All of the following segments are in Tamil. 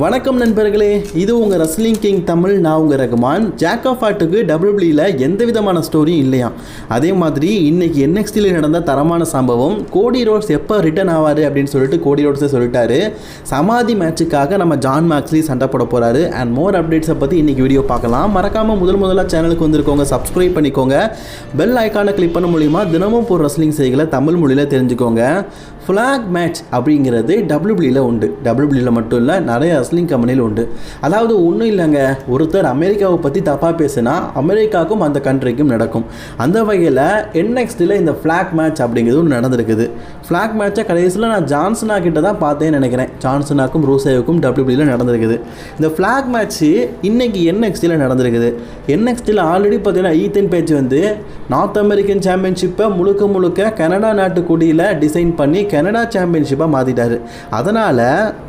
வணக்கம் நண்பர்களே இது உங்கள் ரஸ்லிங் கிங் தமிழ் நான் உங்கள் ரகுமான். ஜாக் ஆஃப் ஆர்ட்டுக்கு டபிள்யூபிளியில் எந்த விதமான ஸ்டோரியும் இல்லையா? அதே மாதிரி இன்னைக்கு என்எக்ஸ்டியில் நடந்த தரமான சம்பவம் கோடி ரோட்ஸ் எப்போ ரிட்டர்ன் ஆவார் அப்படின்னு சொல்லிட்டு கோடி ரோட்ஸே சொல்லிட்டாரு. சமாதி மேட்சுக்காக நம்ம ஜான் மேக்ஸ்லி சண்டை போட போகிறாரு அண்ட் மோர் அப்டேட்ஸை பற்றி இன்னைக்கு வீடியோ பார்க்கலாம். மறக்காமல் முதல் முதலாக சேனலுக்கு வந்திருக்கோங்க சப்ஸ்கிரைப் பண்ணிக்கோங்க. பெல் ஐக்கானை கிளிக் பண்ண மூலிமா தினமும் போகிற ரஸ்லிங் செய்திகளை தமிழ் மொழியில் தெரிஞ்சுக்கோங்க. ஃப்ளாக் மேட்ச் அப்படிங்கிறது டபிள்யூபிளியில் உண்டு. டபிள்யூபிளியில் மட்டும் இல்லை நிறைய ரஸ்லிங் கம்பெனியில் உண்டு. அதாவது ஒன்றும் இல்லைங்க. ஒருத்தர் அமெரிக்காவை பற்றி தப்பாக பேசுனா அமெரிக்காவுக்கும் அந்த கண்ட்ரிக்கும் நடக்கும். அந்த வகையில் என்எக்ஸ்டியில் இந்த ஃப்ளாக் மேட்ச் அப்படிங்கிறது ஒன்று நடந்திருக்குது. ஃப்ளாக் மேட்சை கடைசியில் நான் ஜான்சனா கிட்ட தான் பார்த்தேன்னு நினைக்கிறேன். ஜான்சனாக்கும் ரூசேவுக்கும் டபிள்யூபிளியில் நடந்திருக்குது. இந்த ஃப்ளாக் மேட்ச்சு இன்னைக்கு என்எக்ஸ்டியில் நடந்திருக்குது. என்எக்ஸ்டியில் ஆல்ரெடி பார்த்தீங்கன்னா ஈத்தன் பேஜ் வந்து நார்த் அமெரிக்கன் சாம்பியன்ஷிப்பை முழுக்க முழுக்க கனடா நாட்டு கொடியில் டிசைன் பண்ணி கனடா சாம்பியன்ஷிப்பாக மாற்றிட்டார் அதனால்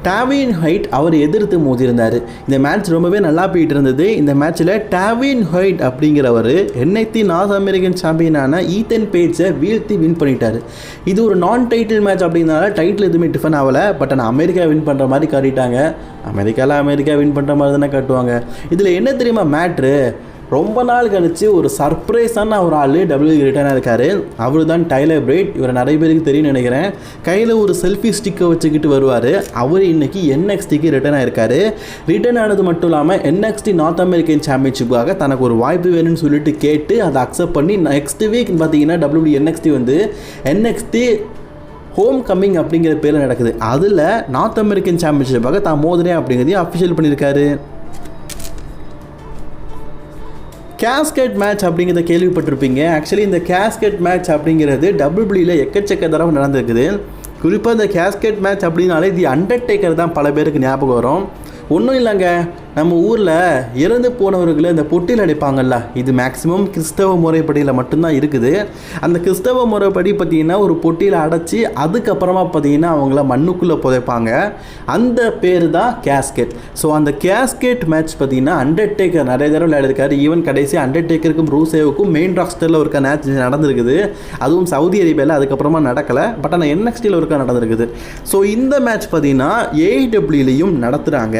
டாவின் ஹைட் அவர் எதிர்த்து மோதியிருந்தார். இந்த மேட்ச் ரொம்பவே நல்லா போயிட்டு இருந்தது இந்த மேட்ச்சில் டாவின் ஹொய்ட் அப்படிங்கிறவர் என்னைத்தி நார்த் அமெரிக்கன் சாம்பியனான ஈத்தன் பேட்ஸை வீழ்த்தி வின் பண்ணிட்டார். இது ஒரு நான் டைட்டில் மேட்ச் அப்படின்னால டைட்டில் எதுவுமே டிஃபன் ஆகலை. பட் ஆனால் அமெரிக்கா வின் பண்ணுற மாதிரி காட்டிட்டாங்க. அமெரிக்காவில் அமெரிக்கா வின் பண்ணுற மாதிரி தானே காட்டுவாங்க. இதில் என்ன தெரியுமா மேட்ரு ரொம்ப நாள் கழிச்சு ஒரு சர்ப்ரைஸான ஒரு ஆள் டபிள்யூ ரிட்டர்ன் ஆயிருக்காரு அவர் தான் டைலர் பிரைட் இவரை நிறைய பேருக்கு தெரியும் நினைக்கிறேன். கையில் ஒரு செல்ஃபி ஸ்டிக்கை வச்சுக்கிட்டு வருவார். அவர் இன்னைக்கு என்எக்ஸ்டிக்கு ரிட்டர்ன் ஆயிருக்காரு ரிட்டர்ன் ஆனது மட்டும் இல்லாமல் என்எக்ஸ்டி நார்த் அமெரிக்கன் சாம்பியன்ஷிப்புக்காக தனக்கு ஒரு வாய்ப்பு வேணும்னு சொல்லிட்டு கேட்டு அதை அக்செப்ட் பண்ணி நெக்ஸ்ட் வீக் பார்த்தீங்கன்னா டபிள்யூ என்எக்ஸ்டி வந்து என்எக்ஸ்டி ஹோம் கம்மிங் அப்படிங்கிற பேரில் நடக்குது. அதில் நார்த் அமெரிக்கன் சாம்பியன்ஷிப்பாக தான் மோதிரே அப்படிங்கிறதையும் அஃபிஷியல் பண்ணியிருக்காரு. கேஸ்கெட் மேட்ச் அப்படிங்கிறத கேள்விப்பட்டிருப்பீங்க. ஆக்சுவலி இந்த கேஸ்கெட் மேட்ச் அப்படிங்கிறது டபிள்யூபிளியில் எக்கச்சக்க தடவை நடந்திருக்குது. குறிப்பாக இந்த கேஸ்கெட் மேட்ச் அப்படின்னாலே தி அண்டர்டேக்கர் தான் பல பேருக்கு ஞாபகம் வரும். ஒன்றும் இல்லைங்க. நம்ம ஊரில் இறந்து போனவர்களை இந்த பொட்டியில் அடைப்பாங்கல்ல இது மேக்ஸிமம் கிறிஸ்தவ முறைப்படியில் மட்டும்தான் இருக்குது. அந்த கிறிஸ்தவ முறைப்படி பார்த்தீங்கன்னா ஒரு பொட்டியில் அடைச்சி அதுக்கப்புறமா பார்த்தீங்கன்னா அவங்கள மண்ணுக்குள்ளே புதைப்பாங்க. அந்த பேர் தான் கேஸ்கெட் ஸோ அந்த கேஸ்கெட் மேட்ச் பார்த்தீங்கன்னா அண்டர்டேக்கர் நிறைய தடவை விளையாடிருக்காரு. ஈவன் கடைசி அண்டர்டேக்கருக்கும் ரூசேவுக்கும் மெயின் ராஸ்டரில் ஒரு மேட்ச் நடந்திருக்குது. அதுவும் சவுதி அரேபியாவில் அதுக்கப்புறமா நடக்கலை. பட் ஆனால் என்எக்ஸ்டியில் ஒருக்கா நடந்திருக்குது. ஸோ இந்த மேட்ச் பார்த்தீங்கன்னா ஏடபிள்யூலையும் நடத்துகிறாங்க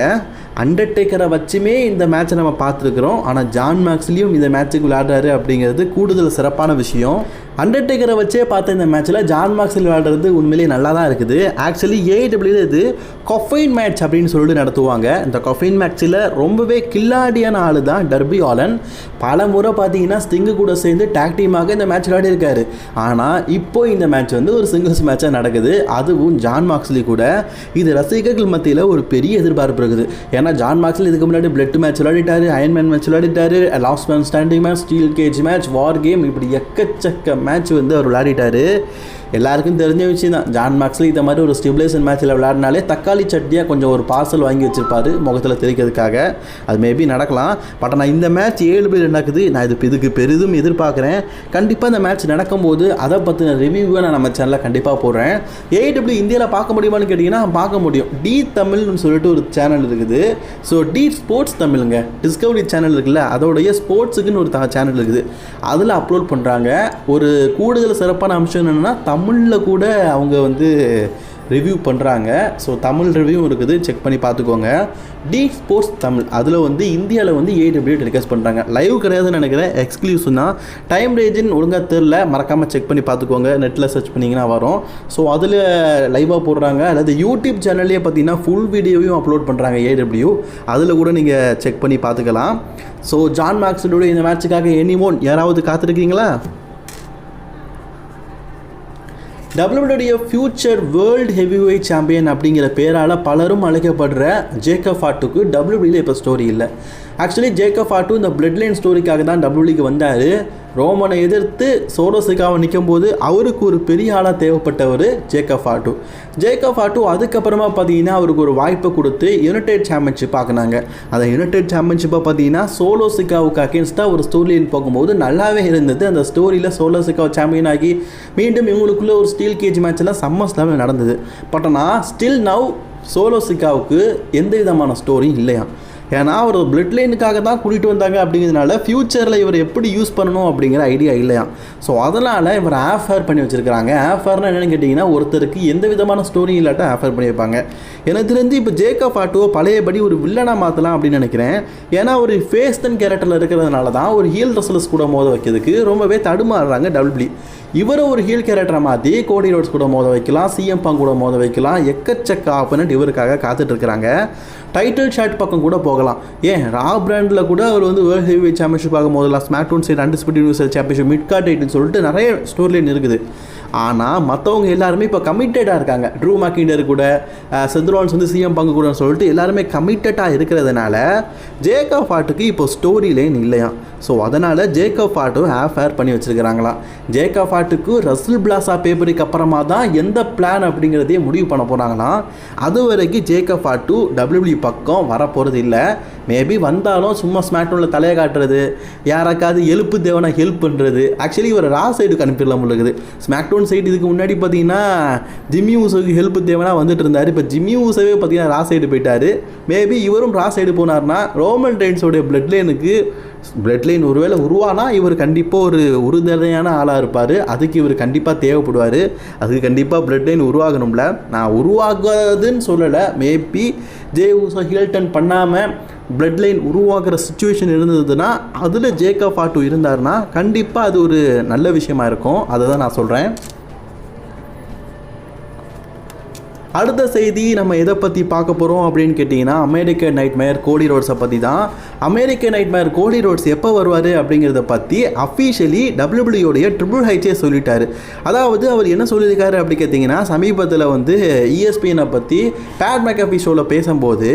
அண்டர்டேக்கரை வச்சுமே இந்த மேட்சை நம்ம பார்த்துருக்குறோம். ஆனால் ஜான் மேக்ஸ்லேயும் இந்த மேட்ச்சுக்கு விளையாடுறாரு அப்படிங்கிறது கூடுதல் சிறப்பான விஷயம். அண்டர்டேக்கரை வச்சே பார்த்த இந்த மேட்ச்சில் ஜான் மார்க்ஸில் விளையாடுறது உண்மையிலேயே நல்லா தான் இருக்குது ஆக்சுவலி ஏஐடபிள்யூ இது கொஃபைன் மேட்ச் அப்படின்னு சொல்லிட்டு நடத்துவாங்க. இந்த கொஃபைன் மேட்ச்சில் ரொம்பவே கில்லாடியான ஆள் தான் டர்பி ஆலன் பல முறை பார்த்தீங்கன்னா ஸ்டிங்கு கூட சேர்ந்து டேக் டீமாக இந்த மேட்ச் விளையாடிருக்காரு ஆனால் இப்போ இந்த மேட்ச் வந்து ஒரு சிங்கிள்ஸ் மேட்சாக நடக்குது. அதுவும் ஜான் மார்க்ஸ்லி கூட. இது ரசிகர்கள் மத்தியில் ஒரு பெரிய எதிர்பார்ப்பு இருக்குது. ஏன்னா ஜான் மார்க்ஸ்லி இதுக்கு முன்னாடி பிளட் மேட்ச் விளையாடிட்டாரு iron man match விளையாடிட்டாரு last man standing match steel cage match war game இப்படி எக்கச்சக்க மேட்ச் வந்து அவர் விளையாடிட்டாரு. எல்லாருக்கும் தெரிஞ்ச விஷயம் தான் ஜான் மேக்ஸில் இந்த மாதிரி ஒரு ஸ்டிபுலேஷன் மேட்ச்சில் விளையாடினாலே தக்காளி சட்னியாக கொஞ்சம் ஒரு பார்சல் வாங்கி வச்சிருப்பாரு முகத்தில் தெரிக்கிறதுக்காக அது மேபி நடக்கலாம். பட் நான் இந்த மேட்ச் ஏழு பேர் நடக்குது நான் இது இதுக்கு பெரிதும் எதிர்பார்க்குறேன். கண்டிப்பாக இந்த மேட்ச் நடக்கும்போது அதை பற்றின ரிவ்யூவை நான் நம்ம சேனலில் கண்டிப்பாக போடுறேன். ஏடபிள்யூ இந்தியாவில் பார்க்க முடியுமான்னு கேட்டிங்கன்னா பார்க்க முடியும். டி தமிழ்னு சொல்லிட்டு ஒரு சேனல் இருக்குது. ஸோ டி ஸ்போர்ட்ஸ் தமிழுங்க. டிஸ்கவரி சேனல் இருக்குல்ல அதோடைய ஸ்போர்ட்ஸுக்குன்னு ஒரு சேனல் இருக்குது. அதில் அப்லோட் பண்ணுறாங்க ஒரு கூடுதல் சிறப்பான அம்சம் என்னென்னா தமிழ் தமிழில் கூட அவங்க வந்து ரிவ்யூ பண்ணுறாங்க ஸோ தமிழ் ரிவ்யூ இருக்குது. செக் பண்ணி பார்த்துக்கோங்க. டி ஸ்போர்ட்ஸ் தமிழ் அதில் வந்து இந்தியாவில் வந்து ஏடபிள்யூ டெலிகாஸ்ட் பண்ணுறாங்க லைவ் கிடையாதுன்னு நினைக்கிறேன். எக்ஸ்க்ளூசிவ் தான். டைம் ரேஜின் ஒழுங்காக தெரில மறக்காமல் செக் பண்ணி பார்த்துக்கோங்க. நெட்டில் சர்ச் பண்ணிங்கன்னா வரும். ஸோ அதில் லைவாக போடுறாங்க. அல்லது யூடியூப் சேனல்லே பார்த்தீங்கன்னா ஃபுல் வீடியோவையும் அப்லோட் பண்ணுறாங்க ஏடபிள்யூ அதில் கூட நீங்கள் செக் பண்ணி பார்த்துக்கலாம். ஸோ ஜான் மேக்ஸோட இந்த மேட்சுக்காக ஒன் யாராவது காத்திருக்கீங்களா? டபிள்யூடைய ஃபியூச்சர் வேர்ல்டு ஹெவிவெயிட் சாம்பியன் அப்படிங்கிற பேரால் பலரும் அழைக்கப்படுற ஜேக்கப் ஆட்டுக்கு டபிள்யூபியில் இப்போ ஸ்டோரி இல்லை. ஆக்சுவலி ஜேக்கப் ஆட்டு இந்த பிளட் லைன் ஸ்டோரிக்காக தான் டபிள்யூக்கு வந்தார். ரோமனை எதிர்த்து சோரோசுக்காக நிற்கும் போது அவருக்கு ஒரு பெரிய ஆளாக தேவைப்பட்டவர் ஜேக்கப் ஆட்டு ஜேக்கப் ஆட்டு அதுக்கப்புறமா பார்த்தீங்கன்னா அவருக்கு ஒரு வாய்ப்பை கொடுத்து யுனைடெட் சாம்பியன்ஷிப் ஆக்குனாங்க. அந்த யுனைடெட் சாம்பியன்ஷிப்பை பார்த்தீங்கன்னா சோலோசிக்காவுக்கு அகேன்ஸ்டாக ஒரு ஸ்டோரியில் போகும்போது நல்லாவே இருந்தது. அந்த ஸ்டோரியில் சோலோசிக்காவை சாம்பியன் ஆகி மீண்டும் இவங்களுக்குள்ள ஒரு ஸ்டீல் கேஜ் மேட்ச் எல்லாம் ஸ்லாமில் நடந்தது. பட் ஆனால் ஸ்டில் நவ் சோலோசிக்காவுக்கு எந்த விதமான ஸ்டோரியும் இல்லையா ஏன்னா ஒரு பிளட் லைனுக்காக தான் கூட்டிகிட்டு வந்தாங்க அப்படிங்கிறதுனால ஃப்யூச்சரில் இவர் எப்படி யூஸ் பண்ணணும் அப்படிங்கிற ஐடியா இல்லையா? ஸோ அதனால் இவர் ஆஃபர் பண்ணி வச்சுருக்காங்க ஆஃபர்னால் என்னென்னு கேட்டிங்கன்னா ஒருத்தருக்கு எந்த விதமான ஸ்டோரி இல்லாட்ட ஆஃபர் பண்ணியிருப்பாங்க. எனக்கு தெரிஞ்சு இப்போ ஜேக்கப் ஆட்டோ பழையபடி ஒரு வில்லனாக மாற்றலாம் அப்படின்னு நினைக்கிறேன். ஏன்னா ஒரு ஃபேஸ் தன் கேரக்டரில் இருக்கிறதுனால தான் ஒரு ஹீல் ரெஸ்லர்ஸ் கூட மோத வைக்கிறதுக்கு ரொம்பவே தடுமாறுறாங்க டபுள்பிளி இவரை ஒரு ஹீல் கேரக்டரை மாற்றி கோடி ரோட்ஸ் கூட மோத வைக்கலாம் சிஎம் பங்க் கூட மோத வைக்கலாம். எக்கச்சக்க ஆப்பனண்ட் இவருக்காக காத்துட்டு இருக்கிறாங்க டைட்டில் ஷாட் பக்கம் கூட போகலாம். ஏன்? ரா பிராண்டில் கூட அவர் வந்து வேர்ல்ட் ஹெவி சாம்பியன்ஷிப்பாக மோதலாம். SmackDown side undisputed universal championship mid card சொல்லிட்டு நிறைய ஸ்டோரிலைன் இருக்குது. ஆனால் மற்றவங்க எல்லாருமே இப்போ கமிட்டடாக இருக்காங்க. ட்ரூ மாக்கிண்டர் கூட செந்துரான்ஸ் வந்து சிஎம் பங்கு கூட சொல்லிட்டு எல்லாருமே கமிட்டடாக இருக்கிறதுனால ஜேக்கப் ஆட்டுக்கு இப்போ ஸ்டோரி லைன் இல்லையா ஸோ அதனால் ஜேக்கப் ஆட்டும் ஹேஃப் ஃபேர் பண்ணி வச்சுருக்கிறாங்களாம். ஜேக்கப் ஃபாட்டுக்கு ரசில் பிளாசா பேப்பருக்கு அப்புறமா தான் எந்த பிளான் அப்படிங்கிறதையே முடிவு பண்ண போனாங்கன்னா அது வரைக்கும் ஜேக்கப் ஆட்டு டபிள்யூபி பக்கம் வரப்போகிறது இல்லை. மேபி வந்தாலும் சும்மா ஸ்மார்ட்ஃபோனில் தலையை காட்டுறது யாராக்காவது எழுப்பு தேவனா ஹெல்ப் பண்ணுறது ஆக்சுவலி இவர் ரா சைடுக்கு அனுப்பிடலாம் இருக்குது. ஸ்மாக்டோன் சைடு இதுக்கு முன்னாடி பார்த்தீங்கன்னா ஜிம்மி ஊசுக்கு ஹெல்ப் தேவனா வந்துட்டு இருந்தார். இப்போ ஜிம்மி ஊசவே பார்த்தீங்கன்னா ரா சைடு போயிட்டார். மேபி இவரும் ரா சைடு போனார்னா ரோமன் டைன்ஸோடைய பிளட் லைனுக்கு பிளட் லைன் ஒருவேளை உருவானா? இவர் கண்டிப்பாக ஒரு உறுதுணையான ஆளாக இருப்பார். அதுக்கு இவர் கண்டிப்பாக தேவைப்படுவார். அதுக்கு கண்டிப்பாக பிளட் லைன் உருவாகணும்ல. நான் உருவாகாதுன்னு சொல்லலை. Maybe Jey Uso heel turn பண்ணாமல் பிளட் லைன் உருவாகிற சுச்சுவேஷன் இருந்ததுன்னா அதில் ஜேக்கப் ஃபாட்டு இருந்தார்னா கண்டிப்பாக அது ஒரு நல்ல விஷயமா இருக்கும். அதை தான் நான் சொல்கிறேன் அடுத்த செய்தி நம்ம எதை பற்றி பார்க்க போகிறோம் அப்படின்னு கேட்டிங்கன்னா அமெரிக்க நைட்மேர் கோடி ரோட்ஸை பற்றி தான் அமெரிக்க நைட்மேர் கோடி ரோட்ஸ் எப்போ வருவார் அப்படிங்கிறத பற்றி அஃபீஷியலி டபிள்யூபிள்யூடைய ட்ரிபிள் ஹைச்சே சொல்லிட்டாரு. அதாவது அவர் என்ன சொல்லியிருக்காரு அப்படி கேட்டிங்கன்னா சமீபத்தில் வந்து E இஎஸ்பிஎனை பற்றி பேட் மேக்கபி ஷோவில் பேசும்போது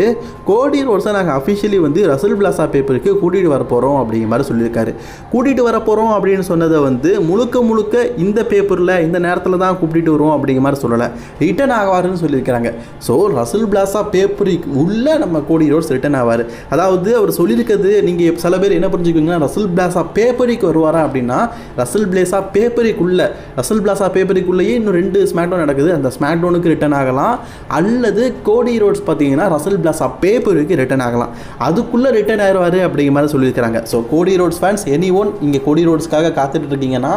கோடி ரோட்ஸை நாங்கள் அஃபிஷியலி வந்து ரசல் பிளாசா பேப்பருக்கு கூட்டிகிட்டு வர போகிறோம் அப்படிங்கிற மாதிரி சொல்லியிருக்காரு. கூட்டிகிட்டு வர போகிறோம் அப்படின்னு சொன்னதை வந்து முழுக்க முழுக்க இந்த பேப்பரில் இந்த நேரத்தில் தான் கூப்பிட்டு வருவோம் அப்படிங்கிற மாதிரி சொல்லலை. ரிட்டர்ன் ஆவாருன்னு சொல்லியிருக்கிறாங்க. ஸோ ரசல் பிளாசா பேப்பருக்கு உள்ள நம்ம கோடி ரோட்ஸ் ரிட்டன் ஆவார். அதாவது அவர் சொல்லியிருக்கிறது நீங்கள் சில பேர் என்ன புரிஞ்சுக்கோங்கன்னா ரசல் பிளாஸா பேப்பரிக்கு வருவாரா அப்படின்னா ரசல் பிளேஸா பேப்பரிக்குள்ள ரசல் பிளாஸா பேப்பரிக்குள்ளேயே இன்னும் ரெண்டு ஸ்மாக்டவுன் நடக்குது. அந்த ஸ்மாக்டவுனுக்கு ரிட்டன் ஆகலாம். அல்லது கோடி ரோட்ஸ் பார்த்தீங்கன்னா ரசல் பிளாஸா பேப்பருக்கு ரிட்டன் ஆகலாம். அதுக்குள்ளே ரிட்டர்ன் ஆயிடுவார் அப்படிங்கிற மாதிரி சொல்லியிருக்கிறாங்க. ஸோ கோடி ரோட்ஸ் ஃபேன்ஸ் எனி ஒன் இங்கே கோடி ரோட்ஸ்க்காக காத்துட்டு இருக்கீங்கன்னா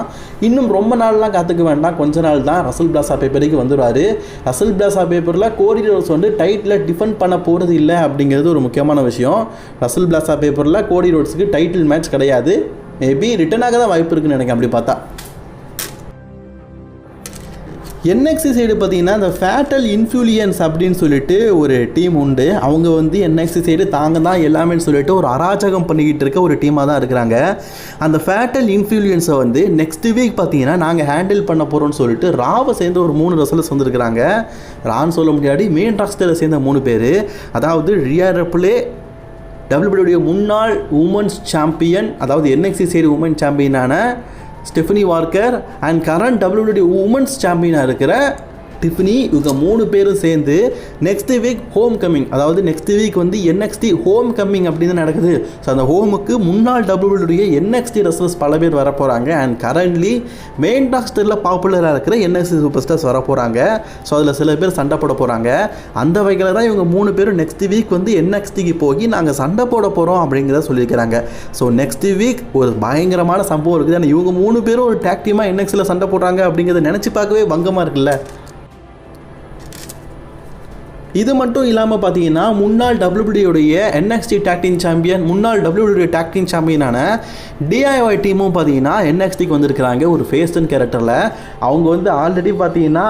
இன்னும் ரொம்ப நாள்லாம் காத்துக்க வேண்டாம். கொஞ்ச நாள் தான் ரசல் பிளாஸா பேப்பருக்கு வந்துடுவார் ரசல் பிளாஸா பேப்பரில் கோடி ரோட்ஸ் வந்து டைட்டில் டிஃபெண்ட் பண்ண போகிறது இல்லை அப்படிங்கிறது ஒரு முக்கியமான விஷயம். ரசல் பிளாஸ் பிளாசா பேப்பரில் கோடி ரோட்ஸுக்கு டைட்டில் மேட்ச் கிடையாது. மேபி ரிட்டனாக தான் வாய்ப்பு இருக்குன்னு நினைக்கிறேன் அப்படி பார்த்தா. என்எக்சி சைடு பார்த்தீங்கன்னா இந்த ஃபேட்டல் இன்ஃப்ளூயன்ஸ் அப்படின்னு சொல்லிட்டு ஒரு டீம் உண்டு. அவங்க வந்து என்எக்சி சைடு தாங்க தான் எல்லாமே சொல்லிட்டு ஒரு அராஜகம் பண்ணிக்கிட்டு இருக்க ஒரு டீமாக தான் இருக்கிறாங்க. அந்த ஃபேட்டல் இன்ஃப்ளூயன்ஸை வந்து நெக்ஸ்ட் வீக் பார்த்தீங்கன்னா நாங்கள் ஹேண்டில் பண்ண போகிறோம்னு சொல்லிட்டு ராவை சேர்ந்த ஒரு மூணு ரசலஸ் வந்திருக்கிறாங்க. ரான்னு சொல்ல முடியாது மெயின் ராஸ்டரில் சேர்ந்த மூணு பேர். அதாவது ரியா ரப்ளே டபிள்யூபிள்யூடைய முன்னாள் உமன்ஸ் சாம்பியன் அதாவது என்எக்சி சைடு உமன் சாம்பியனான Stephanie Vaquer and current டபிள்யூபிள்யூடி women's சாம்பியனாக இருக்கிற டிஃபினி இவங்க மூணு பேரும் சேர்ந்து நெக்ஸ்ட் வீக் ஹோம் கம்மிங் அதாவது நெக்ஸ்ட் வீக் வந்து என்எக்ஸ்டி ஹோம் கம்மிங் அப்படின்னு நடக்குது. ஸோ அந்த ஹோமுக்கு முன்னாள் டபிள்யூடைய என்எக்ஸ்டி ரெஸ்லர்ஸ் பல பேர் வர போகிறாங்க அண்ட் கரண்ட்லி மெயின் டாக்ஸ்டரில் பாப்புலராக இருக்கிற என்எக்ஸ்டி சூப்பர் ஸ்டார்ஸ் வர போகிறாங்க ஸோ அதில் சில பேர் சண்டை போட போகிறாங்க அந்த வகையில் தான் இவங்க மூணு பேரும் நெக்ஸ்ட் வீக் வந்து என்எக்ஸ்டிக்கு போய் நாங்கள் சண்டை போட போகிறோம் அப்படிங்கிறத சொல்லியிருக்கிறாங்க. ஸோ நெக்ஸ்ட் வீக் ஒரு பயங்கரமான சம்பவம் இருக்குது. ஆனால் இவங்க மூணு பேரும் ஒரு டேக்டிமாக என்எக்ஸில் சண்டை போடுறாங்க அப்படிங்கிறத நினச்சி பார்க்கவே பங்கமாக இருக்குல்ல? இது மட்டும் இல்லாமல் பார்த்தீங்கன்னா முன்னாள் டபிள்யூபிடியோடைய என்எக்ஸ்டி டாக்டிங் சாம்பியன் முன்னாள் டபிள்யூபிடியோட டாக்டிங் சாம்பியனான டிஐஒய் டீமும் பார்த்தீங்கன்னா என்எக்ஸ்டிக்கு வந்திருக்கிறாங்க. ஒரு ஃபேஸ்டன் கேரக்டரில் அவங்க வந்து ஆல்ரெடி பார்த்தீங்கன்னா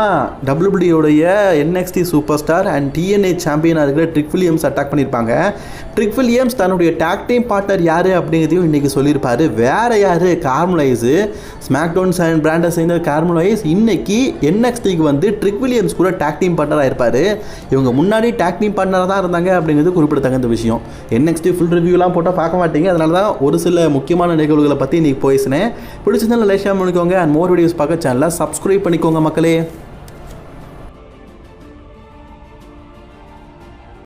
டபிள்யூபிடியோடைய NXT super star and TNA சாம்பியனாக இருக்கிற ட்ரிக் வில்லியம்ஸ் அட்டாக் பண்ணியிருப்பாங்க ட்ரிக் வில்லியம்ஸ் தன்னுடைய டேக்டீம் பார்ட்னர் யார் அப்படிங்கிறதையும் இன்றைக்கி சொல்லியிருப்பார். வேறு யார்? கார்மலைஸு ஸ்மாக்டவுன்ஸ் அண்ட் பிராண்டை சேர்ந்த கார்மலைஸ் இன்னைக்கு என்எக்ஸ்டிக்கு வந்து ட்ரிக் வில்லியம்ஸ் கூட டேக்டீம் பார்ட்னராக இருப்பார். இவங்க முன்னாடி டேக் டீம் பார்ட்னராக தான் இருந்தாங்க அப்படிங்கிறது குறிப்பிடத்தகுந்த விஷயம். என்எக்ஸ்டி ஃபுல் ரிவ்யூலாம் போட்டால் பார்க்க மாட்டீங்க. அதனால தான் ஒரு சில முக்கியமான நிகழ்வுகளை பற்றி இன்றைக்கி பேசினேன் பிடிச்சிருந்தாலும் லைக் ஷேர் பண்ணிக்கோங்க. அண்ட் மோர் வீடியோஸ் பார்க்க சேனலில் சப்ஸ்கிரைப் பண்ணிக்கோங்க மக்களே.